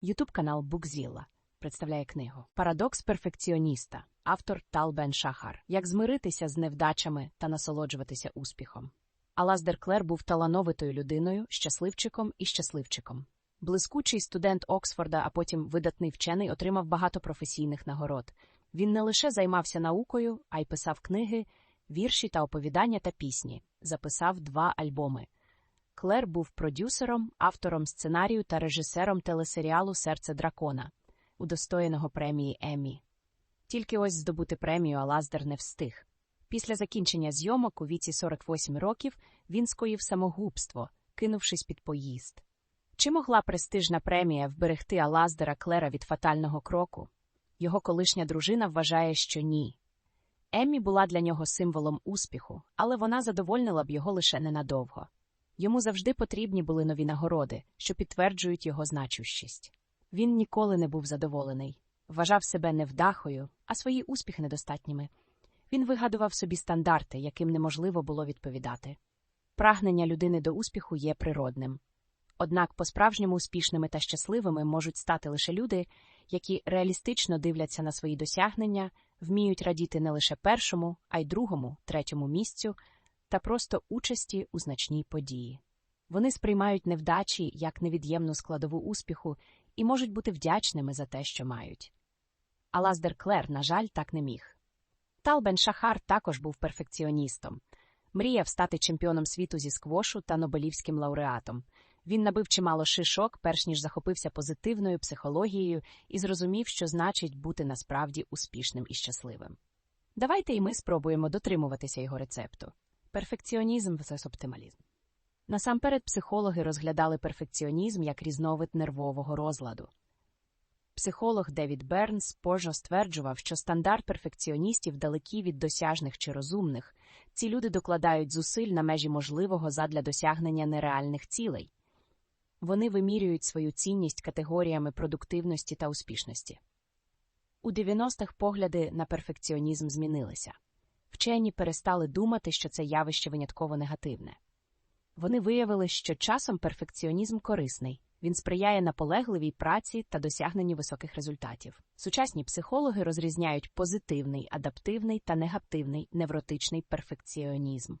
Ютуб канал Букзіла представляє книгу Парадокс перфекціоніста, автор Талбен Шахар. Як змиритися з невдачами та насолоджуватися успіхом. Алаздер Клер був талановитою людиною, щасливчиком і щасливчиком. Блискучий студент Оксфорда, а потім видатний вчений, отримав багато професійних нагород. Він не лише займався наукою, а й писав книги, вірші та оповідання та пісні, записав два альбоми. Клер був продюсером, автором сценарію та режисером телесеріалу Серце дракона, удостоєного премії Еммі. Тільки ось здобути премію Алаздер не встиг. Після закінчення зйомок у віці 48 років він скоїв самогубство, кинувшись під поїзд. Чи могла престижна премія вберегти Алаздера Клера від фатального кроку? Його колишня дружина вважає, що ні. Еммі була для нього символом успіху, але вона задовольнила б його лише ненадовго. Йому завжди потрібні були нові нагороди, що підтверджують його значущість. Він ніколи не був задоволений, вважав себе невдахою, а свої успіхи недостатніми. Він вигадував собі стандарти, яким неможливо було відповідати. Прагнення людини до успіху є природним. Однак по-справжньому успішними та щасливими можуть стати лише люди, які реалістично дивляться на свої досягнення, вміють радіти не лише першому, а й другому, третьому місцю та просто участі у значній події. Вони сприймають невдачі як невід'ємну складову успіху і можуть бути вдячними за те, що мають. Алаздер Клер, на жаль, так не міг. Талбен Шахар також був перфекціоністом. Мріяв стати чемпіоном світу зі сквошу та Нобелівським лауреатом. Він набив чимало шишок, перш ніж захопився позитивною психологією і зрозумів, що значить бути насправді успішним і щасливим. Давайте і ми спробуємо дотримуватися його рецепту. Перфекціонізм vs. оптималізм. Насамперед, психологи розглядали перфекціонізм як різновид нервового розладу. Психолог Девід Бернс позже стверджував, що стандарт перфекціоністів далекі від досяжних чи розумних, ці люди докладають зусиль на межі можливого задля досягнення нереальних цілей. Вони вимірюють свою цінність категоріями продуктивності та успішності. У 90-х погляди на перфекціонізм змінилися. Вчені перестали думати, що це явище винятково негативне. Вони виявили, що часом перфекціонізм корисний, він сприяє наполегливій праці та досягненню високих результатів. Сучасні психологи розрізняють позитивний, адаптивний та негативний невротичний перфекціонізм.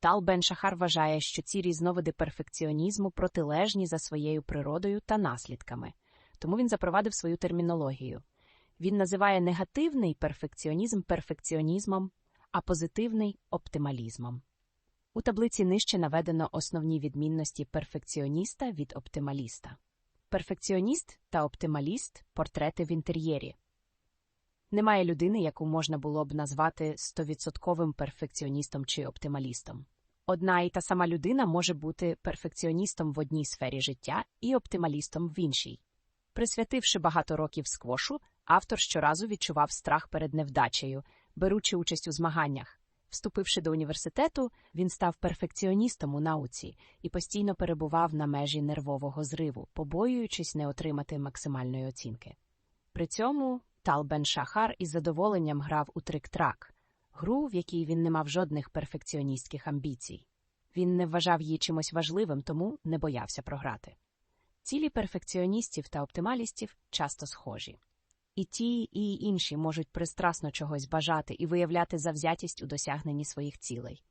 Тал Бен Шахар вважає, що ці різновиди перфекціонізму протилежні за своєю природою та наслідками, тому він запровадив свою термінологію. Він називає негативний перфекціонізм перфекціонізмом, а позитивний оптималізмом. У таблиці нижче наведено основні відмінності перфекціоніста від оптималіста. Перфекціоніст та оптималіст портрети в інтер'єрі. Немає людини, яку можна було б назвати стовідсотковим перфекціоністом чи оптималістом. Одна і та сама людина може бути перфекціоністом в одній сфері життя і оптималістом в іншій. Присвятивши багато років сквошу, автор щоразу відчував страх перед невдачею, беручи участь у змаганнях. Вступивши до університету, він став перфекціоністом у науці і постійно перебував на межі нервового зриву, побоюючись не отримати максимальної оцінки. При цьому Талбен Шахар із задоволенням грав у трик-трак, гру, в якій він не мав жодних перфекціоністських амбіцій. Він не вважав її чимось важливим, тому не боявся програти. Цілі перфекціоністів та оптималістів часто схожі. І ті, і інші можуть пристрасно чогось бажати і виявляти завзятість у досягненні своїх цілей.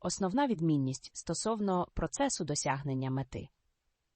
Основна відмінність стосовно процесу досягнення мети.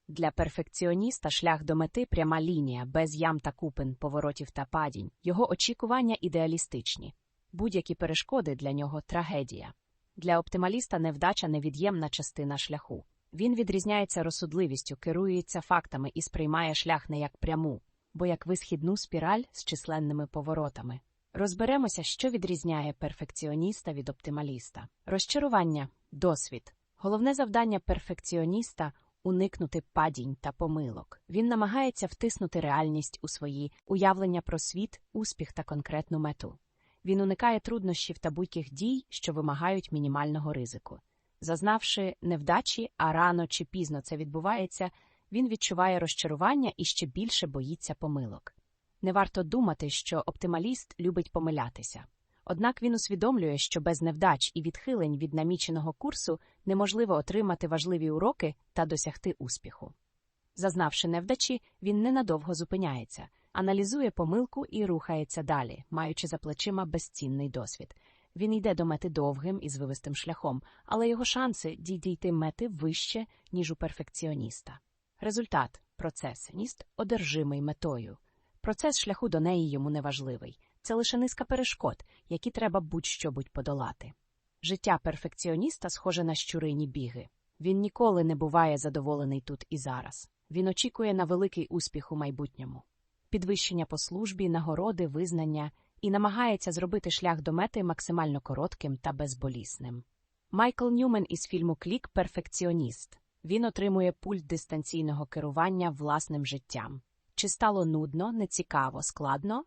Для перфекціоніста шлях до мети пряма лінія, без ям та купин, поворотів та падінь, його очікування ідеалістичні, будь-які перешкоди для нього трагедія. Для оптималіста невдача невід'ємна частина шляху. Він відрізняється розсудливістю, керується фактами і сприймає шлях не як пряму, бо як висхідну спіраль з численними поворотами. Розберемося, що відрізняє перфекціоніста від оптималіста. Розчарування, досвід. Головне завдання перфекціоніста уникнути падінь та помилок. Він намагається втиснути реальність у свої уявлення про світ, успіх та конкретну мету. Він уникає труднощів та будь-яких дій, що вимагають мінімального ризику. Зазнавши невдачі, а рано чи пізно це відбувається, він відчуває розчарування і ще більше боїться помилок. Не варто думати, що оптималіст любить помилятися. Однак він усвідомлює, що без невдач і відхилень від наміченого курсу неможливо отримати важливі уроки та досягти успіху. Зазнавши невдачі, він ненадовго зупиняється, аналізує помилку і рухається далі, маючи за плечима безцінний досвід. Він йде до мети довгим і звивистим шляхом, але його шанси дійти мети вище, ніж у перфекціоніста. Результат процесніст одержимий метою. Процес шляху до неї йому неважливий. Це лише низка перешкод, які треба будь-що будь подолати. Життя перфекціоніста схоже на щурині біги. Він ніколи не буває задоволений тут і зараз. Він очікує на великий успіх у майбутньому, підвищення по службі, нагороди, визнання і намагається зробити шлях до мети максимально коротким та безболісним. Майкл Ньюмен із фільму Клік перфекціоніст. Він отримує пульт дистанційного керування власним життям. Чи стало нудно, нецікаво, складно?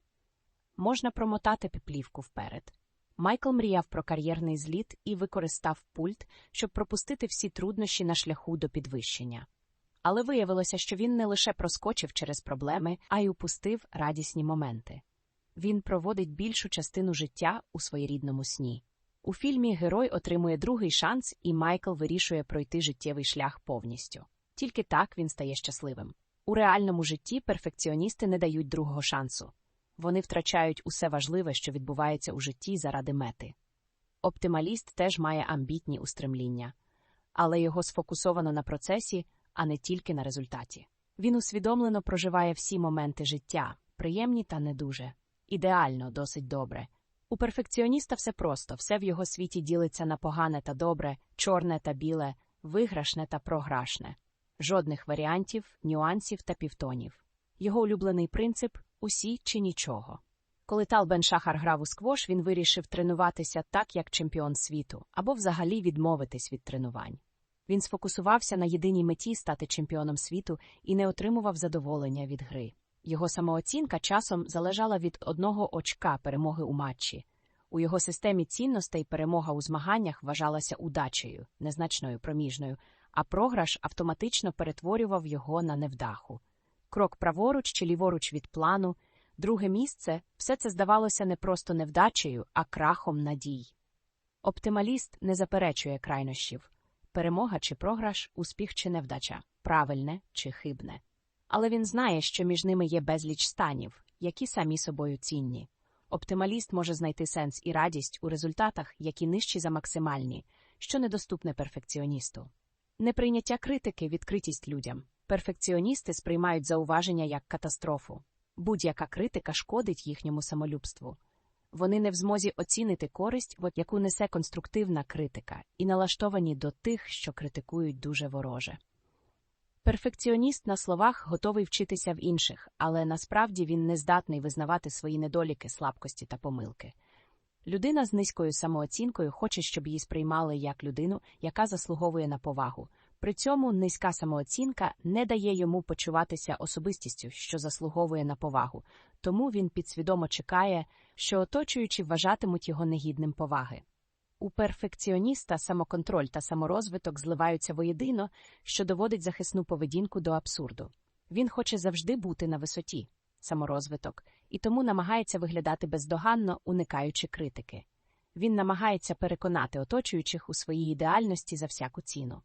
Можна промотати плівку вперед. Майкл мріяв про кар'єрний зліт і використав пульт, щоб пропустити всі труднощі на шляху до підвищення. Але виявилося, що він не лише проскочив через проблеми, а й упустив радісні моменти. Він проводить більшу частину життя у своєрідному сні. У фільмі герой отримує другий шанс, і Майкл вирішує пройти життєвий шлях повністю. Тільки так він стає щасливим. У реальному житті перфекціоністи не дають другого шансу. Вони втрачають усе важливе, що відбувається у житті заради мети. Оптималіст теж має амбітні устремління, але його сфокусовано на процесі, а не тільки на результаті. Він усвідомлено проживає всі моменти життя, приємні та не дуже. Ідеально, досить добре. У перфекціоніста все просто, все в його світі ділиться на погане та добре, чорне та біле, виграшне та програшне. Жодних варіантів, нюансів та півтонів. Його улюблений принцип усі чи нічого. Коли Талбен Шахар грав у сквош, він вирішив тренуватися так, як чемпіон світу, або взагалі відмовитись від тренувань. Він сфокусувався на єдиній меті стати чемпіоном світу і не отримував задоволення від гри. Його самооцінка часом залежала від одного очка перемоги у матчі. У його системі цінностей перемога у змаганнях вважалася удачею, незначною проміжною, а програш автоматично перетворював його на невдаху. Крок праворуч чи ліворуч від плану, друге місце все це здавалося не просто невдачею, а крахом надій. Оптималіст не заперечує крайнощів перемога чи програш, успіх чи невдача, правильне чи хибне. Але він знає, що між ними є безліч станів, які самі собою цінні. Оптималіст може знайти сенс і радість у результатах, які нижчі за максимальні, що недоступне перфекціоністу. Неприйняття критики, відкритість людям. Перфекціоністи сприймають зауваження як катастрофу. Будь-яка критика шкодить їхньому самолюбству. Вони не в змозі оцінити користь, яку несе конструктивна критика, і налаштовані до тих, що критикують дуже вороже. Перфекціоніст на словах готовий вчитися в інших, але насправді він не здатний визнавати свої недоліки, слабкості та помилки. Людина з низькою самооцінкою хоче, щоб її сприймали як людину, яка заслуговує на повагу. При цьому низька самооцінка не дає йому почуватися особистістю, що заслуговує на повагу, тому він підсвідомо чекає, що оточуючі вважатимуть його негідним поваги. У перфекціоніста самоконтроль та саморозвиток зливаються воєдино, що доводить захисну поведінку до абсурду. Він хоче завжди бути на висоті, саморозвиток, і тому намагається виглядати бездоганно, уникаючи критики. Він намагається переконати оточуючих у своїй ідеальності за всяку ціну.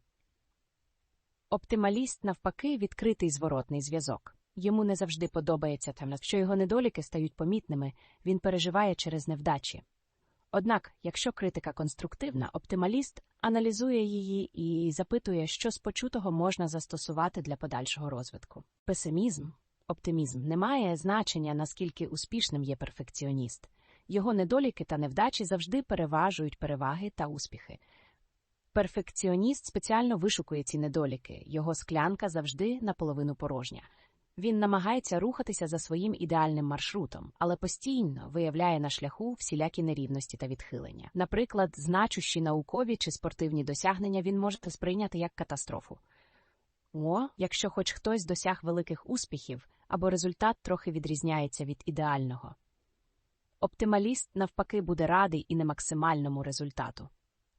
Оптималіст, навпаки, відкритий зворотний зв'язок. Йому не завжди подобається темно, що його недоліки стають помітними, він переживає через невдачі. Однак, якщо критика конструктивна, оптималіст аналізує її і запитує, що з почутого можна застосувати для подальшого розвитку. Песимізм, оптимізм не має значення, наскільки успішним є перфекціоніст. Його недоліки та невдачі завжди переважують переваги та успіхи. Перфекціоніст спеціально вишукує ці недоліки, його склянка завжди наполовину порожня. Він намагається рухатися за своїм ідеальним маршрутом, але постійно виявляє на шляху всілякі нерівності та відхилення. Наприклад, значущі наукові чи спортивні досягнення він може сприйняти як катастрофу. О, якщо хоч хтось досяг великих успіхів або результат трохи відрізняється від ідеального. Оптималіст, навпаки, буде радий і не максимальному результату.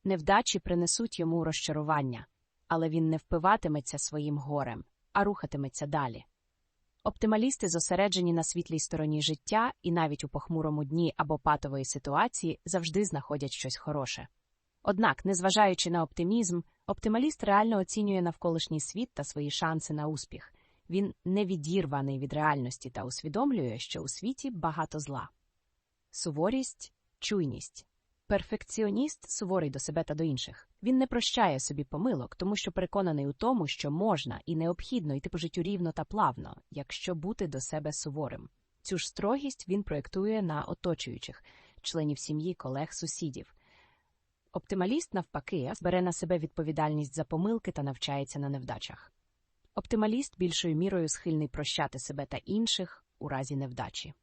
Невдачі принесуть йому розчарування, але він не впиватиметься своїм горем, а рухатиметься далі. Оптималісти зосереджені на світлій стороні життя і навіть у похмурому дні або патової ситуації завжди знаходять щось хороше. Однак, незважаючи на оптимізм, оптималіст реально оцінює навколишній світ та свої шанси на успіх. Він не відірваний від реальності та усвідомлює, що у світі багато зла. Суворість, чуйність. Перфекціоніст суворий до себе та до інших. Він не прощає собі помилок, тому що переконаний у тому, що можна і необхідно йти по життю рівно та плавно, якщо бути до себе суворим. Цю ж строгість він проєктує на оточуючих, членів сім'ї, колег, сусідів. Оптималіст, навпаки, бере на себе відповідальність за помилки та навчається на невдачах. Оптималіст більшою мірою схильний прощати себе та інших у разі невдачі.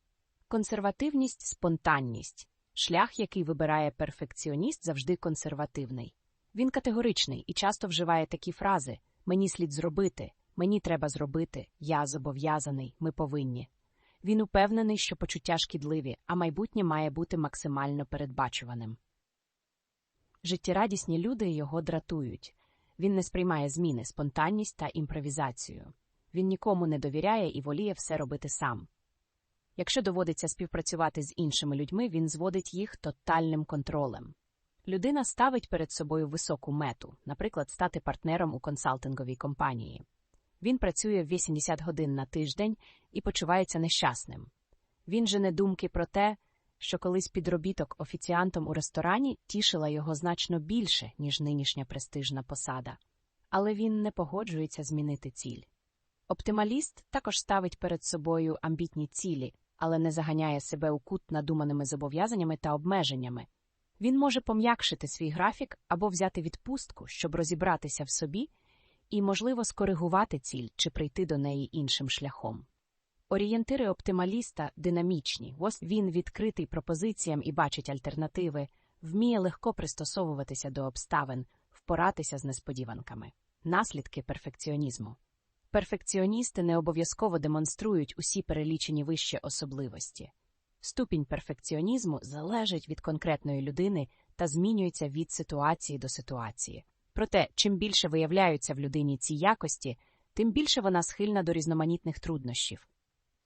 Консервативність, спонтанність шлях, який вибирає перфекціоніст, завжди консервативний. Він категоричний і часто вживає такі фрази мені слід зробити, мені треба зробити, я зобов'язаний, ми повинні. Він упевнений, що почуття шкідливі, а майбутнє має бути максимально передбачуваним. Життєрадісні люди його дратують. Він не сприймає зміни, спонтанність та імпровізацію. Він нікому не довіряє і воліє все робити сам. Якщо доводиться співпрацювати з іншими людьми, він зводить їх тотальним контролем. Людина ставить перед собою високу мету, наприклад, стати партнером у консалтинговій компанії. Він працює 80 годин на тиждень і почувається нещасним. Він жене думки про те, що колись підробіток офіціантом у ресторані тішила його значно більше, ніж нинішня престижна посада. Але він не погоджується змінити ціль. Оптималіст також ставить перед собою амбітні цілі, але не заганяє себе у кут надуманими зобов'язаннями та обмеженнями. Він може пом'якшити свій графік або взяти відпустку, щоб розібратися в собі і, можливо, скоригувати ціль чи прийти до неї іншим шляхом. Орієнтири оптималіста динамічні, він відкритий пропозиціям і бачить альтернативи, вміє легко пристосовуватися до обставин, впоратися з несподіванками, наслідки перфекціонізму. Перфекціоністи не обов'язково демонструють усі перелічені вище особливості. Ступінь перфекціонізму залежить від конкретної людини та змінюється від ситуації до ситуації. Проте, чим більше виявляються в людині ці якості, тим більше вона схильна до різноманітних труднощів,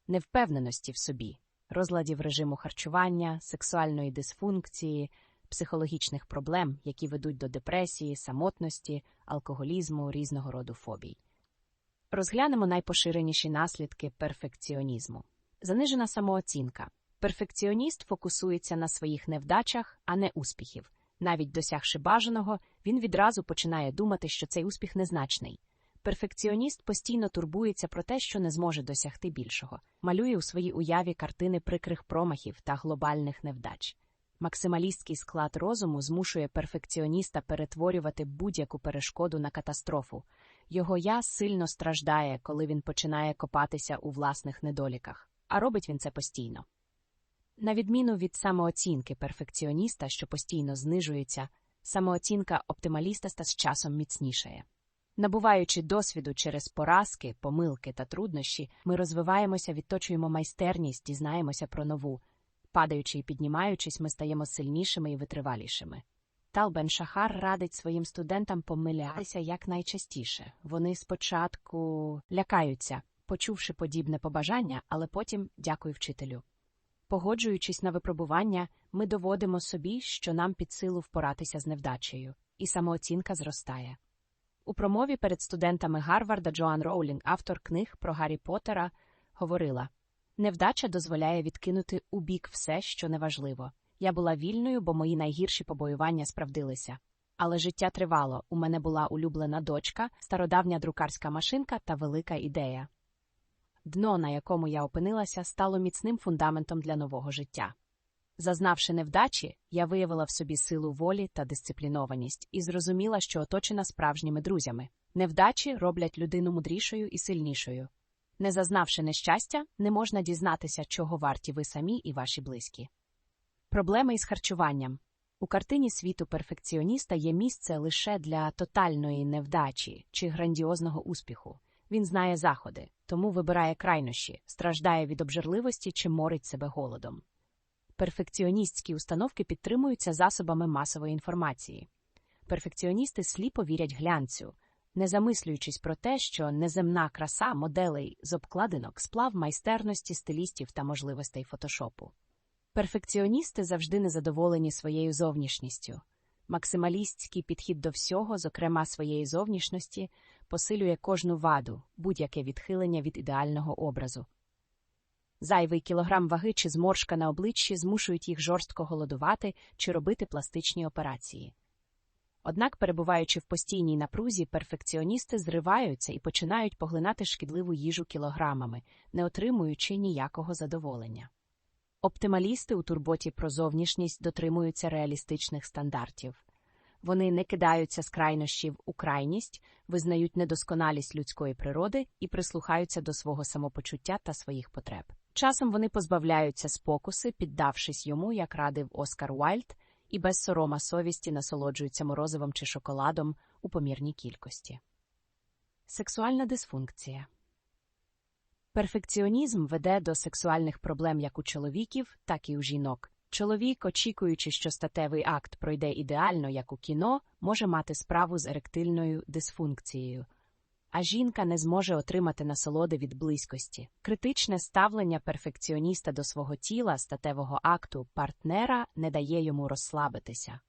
невпевненості в собі, розладів режиму харчування, сексуальної дисфункції, психологічних проблем, які ведуть до депресії, самотності, алкоголізму, різного роду фобій. Розглянемо найпоширеніші наслідки перфекціонізму. Занижена самооцінка. Перфекціоніст фокусується на своїх невдачах, а не успіхів. Навіть досягши бажаного, він відразу починає думати, що цей успіх незначний. Перфекціоніст постійно турбується про те, що не зможе досягти більшого, малює у своїй уяві картини прикрих промахів та глобальних невдач. Максималістський склад розуму змушує перфекціоніста перетворювати будь-яку перешкоду на катастрофу. Його я сильно страждає, коли він починає копатися у власних недоліках, а робить він це постійно. На відміну від самооцінки перфекціоніста, що постійно знижується, самооцінка оптималіста з часом міцнішає. Набуваючи досвіду через поразки, помилки та труднощі, ми розвиваємося, відточуємо майстерність, дізнаємося про нову. Падаючи і піднімаючись, ми стаємо сильнішими і витривалішими. Талбен Шахар радить своїм студентам помилятися якнайчастіше. Вони спочатку лякаються, почувши подібне побажання, але потім дякую вчителю. Погоджуючись на випробування, ми доводимо собі, що нам під силу впоратися з невдачею, і самооцінка зростає. У промові перед студентами Гарварда Джоан Роулінг, автор книг про Гаррі Поттера, говорила невдача дозволяє відкинути у бік все, що неважливо. Я була вільною, бо мої найгірші побоювання справдилися. Але життя тривало. У мене була улюблена дочка, стародавня друкарська машинка та велика ідея. Дно, на якому я опинилася, стало міцним фундаментом для нового життя. Зазнавши невдачі, я виявила в собі силу волі та дисциплінованість і зрозуміла, що оточена справжніми друзями. Невдачі роблять людину мудрішою і сильнішою. Не зазнавши нещастя, не можна дізнатися, чого варті ви самі і ваші близькі. Проблеми із харчуванням у картині світу перфекціоніста є місце лише для тотальної невдачі чи грандіозного успіху. Він знає заходи, тому вибирає крайнощі, страждає від обжерливості чи морить себе голодом. Перфекціоністські установки підтримуються засобами масової інформації. Перфекціоністи сліпо вірять глянцю, не замислюючись про те, що неземна краса моделей з обкладинок сплав майстерності стилістів та можливостей фотошопу. Перфекціоністи завжди незадоволені своєю зовнішністю. Максималістський підхід до всього, зокрема своєї зовнішності, посилює кожну ваду, будь-яке відхилення від ідеального образу. Зайвий кілограм ваги чи зморшка на обличчі змушують їх жорстко голодувати чи робити пластичні операції. Однак, перебуваючи в постійній напрузі, перфекціоністи зриваються і починають поглинати шкідливу їжу кілограмами, не отримуючи ніякого задоволення. Оптималісти у турботі про зовнішність дотримуються реалістичних стандартів. Вони не кидаються з крайнощів у крайність, визнають недосконалість людської природи і прислухаються до свого самопочуття та своїх потреб. Часом вони позбавляються спокуси, піддавшись йому, як радив Оскар Уайльд, і без сорома совісті насолоджуються морозивом чи шоколадом у помірній кількості. Сексуальна дисфункція Перфекціонізм веде до сексуальних проблем як у чоловіків, так і у жінок. Чоловік, очікуючи, що статевий акт пройде ідеально, як у кіно, може мати справу з еректильною дисфункцією, а жінка не зможе отримати насолоди від близькості. Критичне ставлення перфекціоніста до свого тіла, статевого акту, партнера не дає йому розслабитися.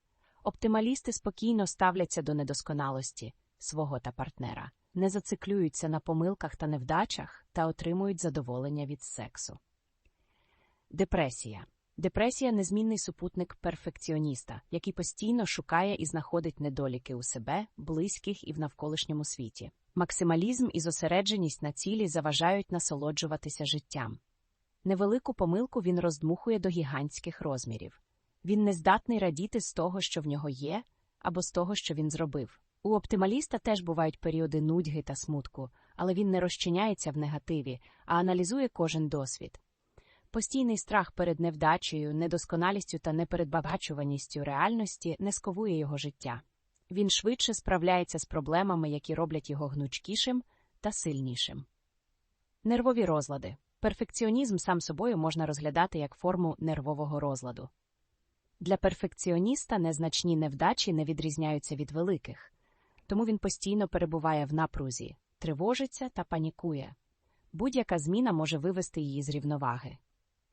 Оптималісти спокійно ставляться до недосконалості свого та партнера, не зациклюються на помилках та невдачах та отримують задоволення від сексу. Депресія Депресія незмінний супутник перфекціоніста, який постійно шукає і знаходить недоліки у себе, близьких і в навколишньому світі. Максималізм і зосередженість на цілі заважають насолоджуватися життям. Невелику помилку він роздмухує до гігантських розмірів. Він не здатний радіти з того, що в нього є, або з того, що він зробив. У оптималіста теж бувають періоди нудьги та смутку, але він не розчиняється в негативі, а аналізує кожен досвід. Постійний страх перед невдачею, недосконалістю та непередбачуваністю реальності не сковує його життя. Він швидше справляється з проблемами, які роблять його гнучкішим та сильнішим. Нервові розлади. Перфекціонізм сам собою можна розглядати як форму нервового розладу. Для перфекціоніста незначні невдачі не відрізняються від великих, тому він постійно перебуває в напрузі, тривожиться та панікує. Будь-яка зміна може вивести її з рівноваги.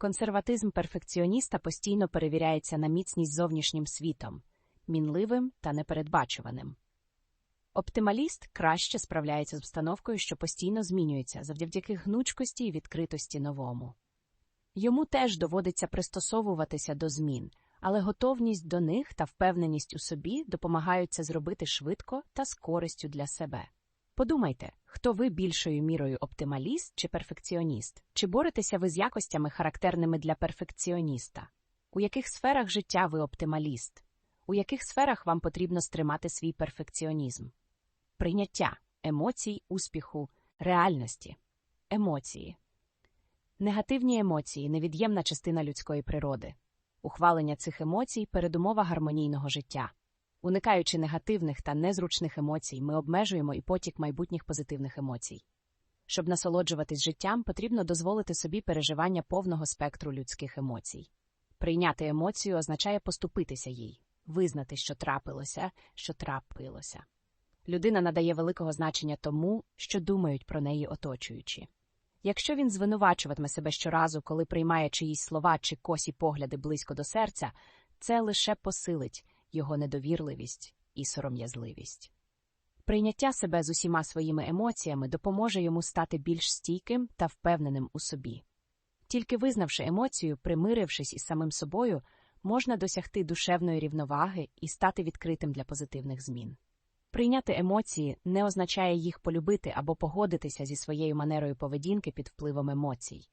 Консерватизм перфекціоніста постійно перевіряється на міцність зовнішнім світом, мінливим та непередбачуваним. Оптималіст краще справляється з обстановкою, що постійно змінюється завдяки гнучкості і відкритості новому. Йому теж доводиться пристосовуватися до змін, але готовність до них та впевненість у собі допомагають це зробити швидко та з користю для себе. Подумайте, хто ви більшою мірою оптималіст чи перфекціоніст? Чи боретеся ви з якостями, характерними для перфекціоніста? У яких сферах життя ви оптималіст? У яких сферах вам потрібно стримати свій перфекціонізм? Прийняття емоцій, успіху, реальності, емоції. Негативні емоції невід'ємна частина людської природи. Ухвалення цих емоцій передумова гармонійного життя. Уникаючи негативних та незручних емоцій, ми обмежуємо і потік майбутніх позитивних емоцій. Щоб насолоджуватись життям, потрібно дозволити собі переживання повного спектру людських емоцій. Прийняти емоцію означає поступитися їй, визнати, що трапилося, що трапилося. Людина надає великого значення тому, що думають про неї оточуючі. Якщо він звинувачуватиме себе щоразу, коли приймає чиїсь слова чи косі погляди близько до серця, це лише посилить його недовірливість і сором'язливість. Прийняття себе з усіма своїми емоціями допоможе йому стати більш стійким та впевненим у собі. Тільки визнавши емоцію, примирившись із самим собою, можна досягти душевної рівноваги і стати відкритим для позитивних змін. Прийняти емоції не означає їх полюбити або погодитися зі своєю манерою поведінки під впливом емоцій.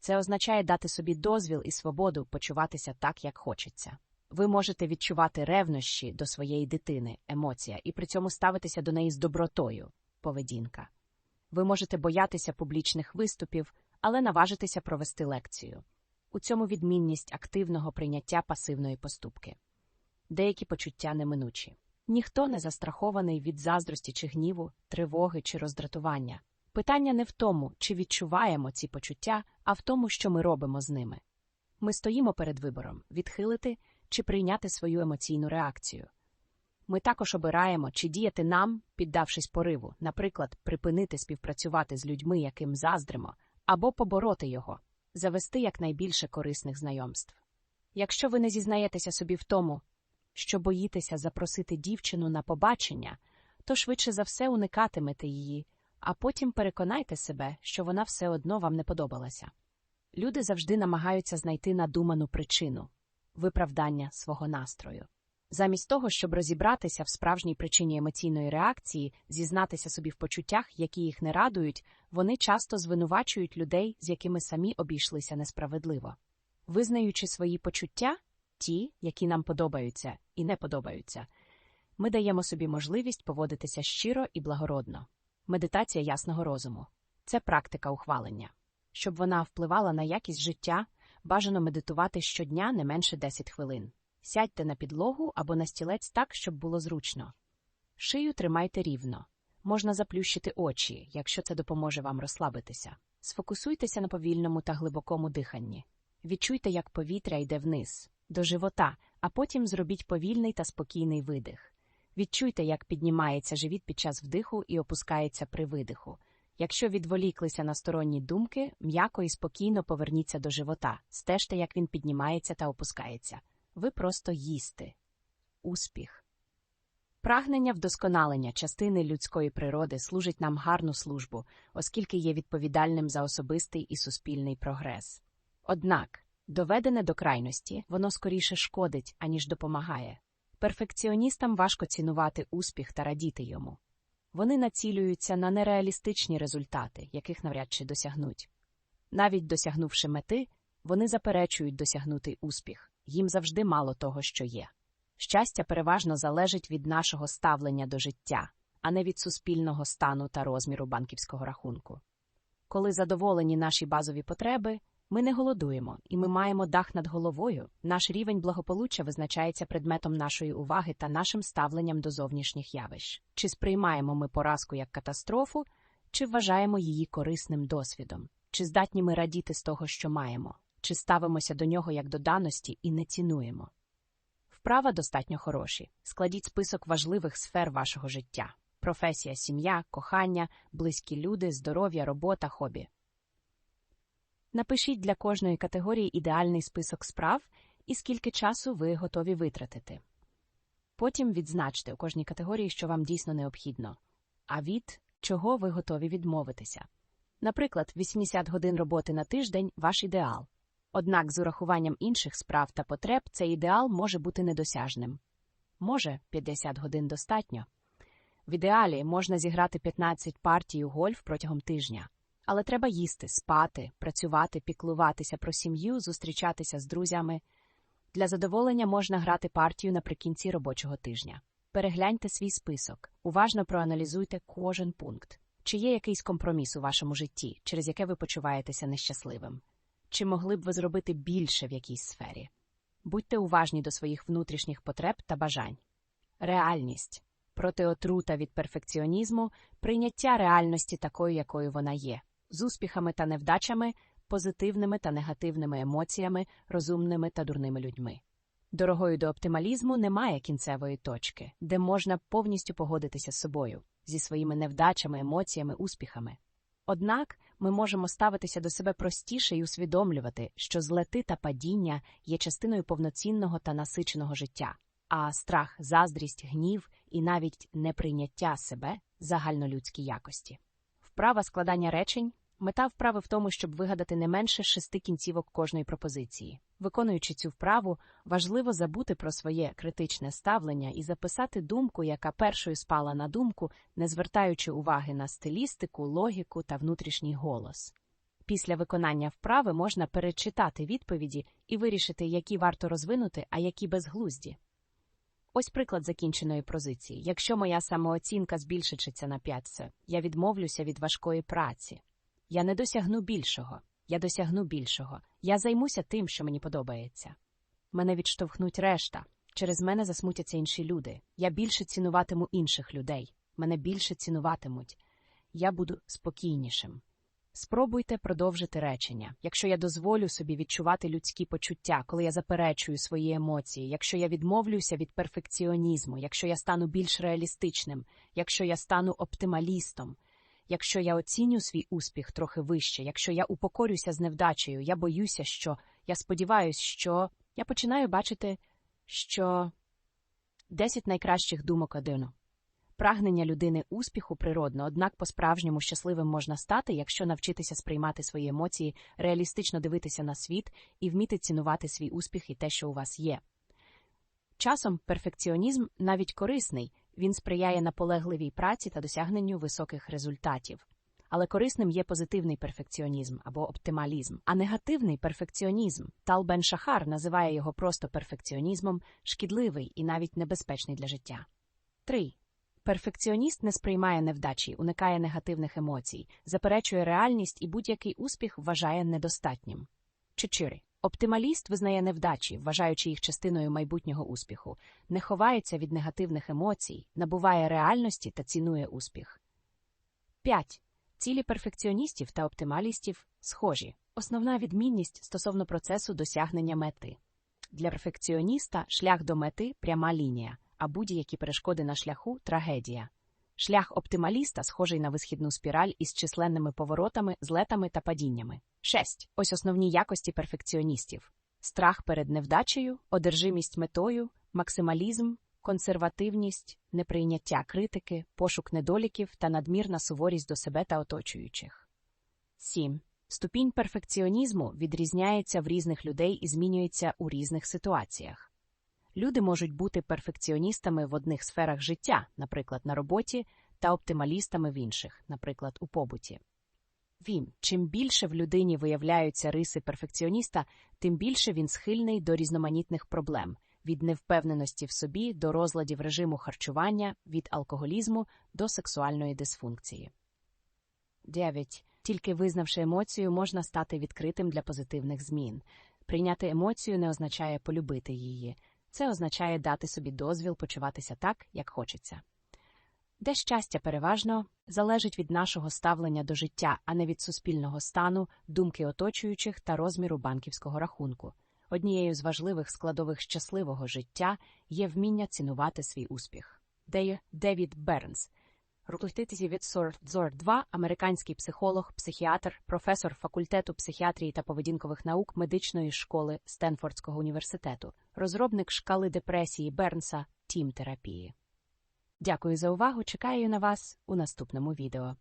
Це означає дати собі дозвіл і свободу почуватися так, як хочеться. Ви можете відчувати ревнощі до своєї дитини, емоція, і при цьому ставитися до неї з добротою, поведінка. Ви можете боятися публічних виступів, але наважитися провести лекцію. У цьому відмінність активного прийняття пасивної поступки. Деякі почуття неминучі. Ніхто не застрахований від заздрості чи гніву, тривоги чи роздратування. Питання не в тому, чи відчуваємо ці почуття, а в тому, що ми робимо з ними. Ми стоїмо перед вибором відхилити чи прийняти свою емоційну реакцію. Ми також обираємо, чи діяти нам, піддавшись пориву, наприклад, припинити співпрацювати з людьми, яким заздримо, або побороти його, завести якнайбільше корисних знайомств. Якщо ви не зізнаєтеся собі в тому, що боїтеся запросити дівчину на побачення, то швидше за все уникатимете її, а потім переконайте себе, що вона все одно вам не подобалася. Люди завжди намагаються знайти надуману причину виправдання свого настрою. Замість того, щоб розібратися в справжній причині емоційної реакції, зізнатися собі в почуттях, які їх не радують, вони часто звинувачують людей, з якими самі обійшлися несправедливо. Визнаючи свої почуття, ті, які нам подобаються і не подобаються, ми даємо собі можливість поводитися щиро і благородно. Медитація ясного розуму це практика ухвалення. Щоб вона впливала на якість життя, бажано медитувати щодня не менше 10 хвилин. Сядьте на підлогу або на стілець так, щоб було зручно. Шию тримайте рівно. Можна заплющити очі, якщо це допоможе вам розслабитися. Сфокусуйтеся на повільному та глибокому диханні. Відчуйте, як повітря йде вниз, до живота, а потім зробіть повільний та спокійний видих. Відчуйте, як піднімається живіт під час вдиху і опускається при видиху. Якщо відволіклися на сторонні думки, м'яко і спокійно поверніться до живота, стежте, як він піднімається та опускається. Ви просто їсти. Успіх. Прагнення вдосконалення частини людської природи служить нам гарну службу, оскільки є відповідальним за особистий і суспільний прогрес. Однак, доведене до крайності, воно скоріше шкодить, аніж допомагає. Перфекціоністам важко цінувати успіх та радіти йому. Вони націлюються на нереалістичні результати, яких навряд чи досягнуть. Навіть досягнувши мети, вони заперечують досягнутий успіх, їм завжди мало того, що є. Щастя переважно залежить від нашого ставлення до життя, а не від суспільного стану та розміру банківського рахунку. Коли задоволені наші базові потреби, ми не голодуємо, і ми маємо дах над головою. Наш рівень благополуччя визначається предметом нашої уваги та нашим ставленням до зовнішніх явищ. Чи сприймаємо ми поразку як катастрофу, чи вважаємо її корисним досвідом, чи здатні ми радіти з того, що маємо, чи ставимося до нього як до даності і не цінуємо. Вправа достатньо хороші. Складіть список важливих сфер вашого життя: професія, сім'я, кохання, близькі люди, здоров'я, робота, хобі. Напишіть для кожної категорії ідеальний список справ і скільки часу ви готові витратити. Потім відзначте у кожній категорії, що вам дійсно необхідно, а від чого ви готові відмовитися. Наприклад, 80 годин роботи на тиждень ваш ідеал. Однак з урахуванням інших справ та потреб цей ідеал може бути недосяжним. Може, 50 годин достатньо. В ідеалі можна зіграти 15 партій у гольф протягом тижня. Але треба їсти, спати, працювати, піклуватися про сім'ю, зустрічатися з друзями. Для задоволення можна грати партію наприкінці робочого тижня. Перегляньте свій список, уважно проаналізуйте кожен пункт. Чи є якийсь компроміс у вашому житті, через яке ви почуваєтеся нещасливим? Чи могли б ви зробити більше в якійсь сфері? Будьте уважні до своїх внутрішніх потреб та бажань. Реальність проти отрута від перфекціонізму, прийняття реальності такою, якою вона є з успіхами та невдачами, позитивними та негативними емоціями, розумними та дурними людьми. Дорогою до оптималізму немає кінцевої точки, де можна повністю погодитися з собою, зі своїми невдачами, емоціями, успіхами. Однак ми можемо ставитися до себе простіше і усвідомлювати, що злети та падіння є частиною повноцінного та насиченого життя, а страх, заздрість, гнів і навіть неприйняття себе загальнолюдські якості. Вправа складання речень Мета вправи в тому, щоб вигадати не менше шести кінцівок кожної пропозиції. Виконуючи цю вправу, важливо забути про своє критичне ставлення і записати думку, яка першою спала на думку, не звертаючи уваги на стилістику, логіку та внутрішній голос. Після виконання вправи можна перечитати відповіді і вирішити, які варто розвинути, а які безглузді. Ось приклад закінченої позиції. Якщо моя самооцінка збільшиться на 5, я відмовлюся від важкої праці. Я не досягну більшого, я досягну більшого. Я займуся тим, що мені подобається. Мене відштовхнуть решта. Через мене засмутяться інші люди. Я більше цінуватиму інших людей. Мене більше цінуватимуть. Я буду спокійнішим. Спробуйте продовжити речення. Якщо я дозволю собі відчувати людські почуття, коли я заперечую свої емоції, якщо я відмовлюся від перфекціонізму, якщо я стану більш реалістичним, якщо я стану оптималістом, якщо я оціню свій успіх трохи вище, якщо я упокорюся з невдачею, я боюся, що я сподіваюся, що я починаю бачити, що 10 найкращих думок одину. Прагнення людини успіху природно, однак по-справжньому щасливим можна стати, якщо навчитися сприймати свої емоції, реалістично дивитися на світ і вміти цінувати свій успіх і те, що у вас є. Часом перфекціонізм навіть корисний, він сприяє наполегливій праці та досягненню високих результатів. Але корисним є позитивний перфекціонізм або оптималізм, а негативний перфекціонізм Тал Бен Шахар називає його просто перфекціонізмом, шкідливий і навіть небезпечний для життя. 3. Перфекціоніст не сприймає невдачі, уникає негативних емоцій, заперечує реальність і будь-який успіх вважає недостатнім. 4. Оптималіст визнає невдачі, вважаючи їх частиною майбутнього успіху, не ховається від негативних емоцій, набуває реальності та цінує успіх. 5. Цілі перфекціоністів та оптималістів схожі. Основна відмінність стосовно процесу досягнення мети. Для перфекціоніста шлях до мети пряма лінія, а будь-які перешкоди на шляху трагедія. Шлях оптималіста схожий на висхідну спіраль із численними поворотами, злетами та падіннями. 6. Ось основні якості перфекціоністів: страх перед невдачею, одержимість метою, максималізм, консервативність, неприйняття критики, пошук недоліків та надмірна суворість до себе та оточуючих. 7. Ступінь перфекціонізму відрізняється в різних людей і змінюється у різних ситуаціях. Люди можуть бути перфекціоністами в одних сферах життя, наприклад, на роботі, та оптималістами в інших, наприклад, у побуті. Він, чим більше в людині виявляються риси перфекціоніста, тим більше він схильний до різноманітних проблем від невпевненості в собі до розладів режиму харчування, від алкоголізму до сексуальної дисфункції. 9. Тільки визнавши емоцію, можна стати відкритим для позитивних змін. Прийняти емоцію не означає полюбити її. Це означає дати собі дозвіл почуватися так, як хочеться. Де щастя переважно залежить від нашого ставлення до життя, а не від суспільного стану, думки оточуючих та розміру банківського рахунку. Однією з важливих складових щасливого життя є вміння цінувати свій успіх. Де Девід Бернс, Зор 2 американський психолог, психіатр, професор факультету психіатрії та поведінкових наук медичної школи Стенфордського університету, розробник шкали депресії Бернса, тім терапії. Дякую за увагу. Чекаю на вас у наступному відео.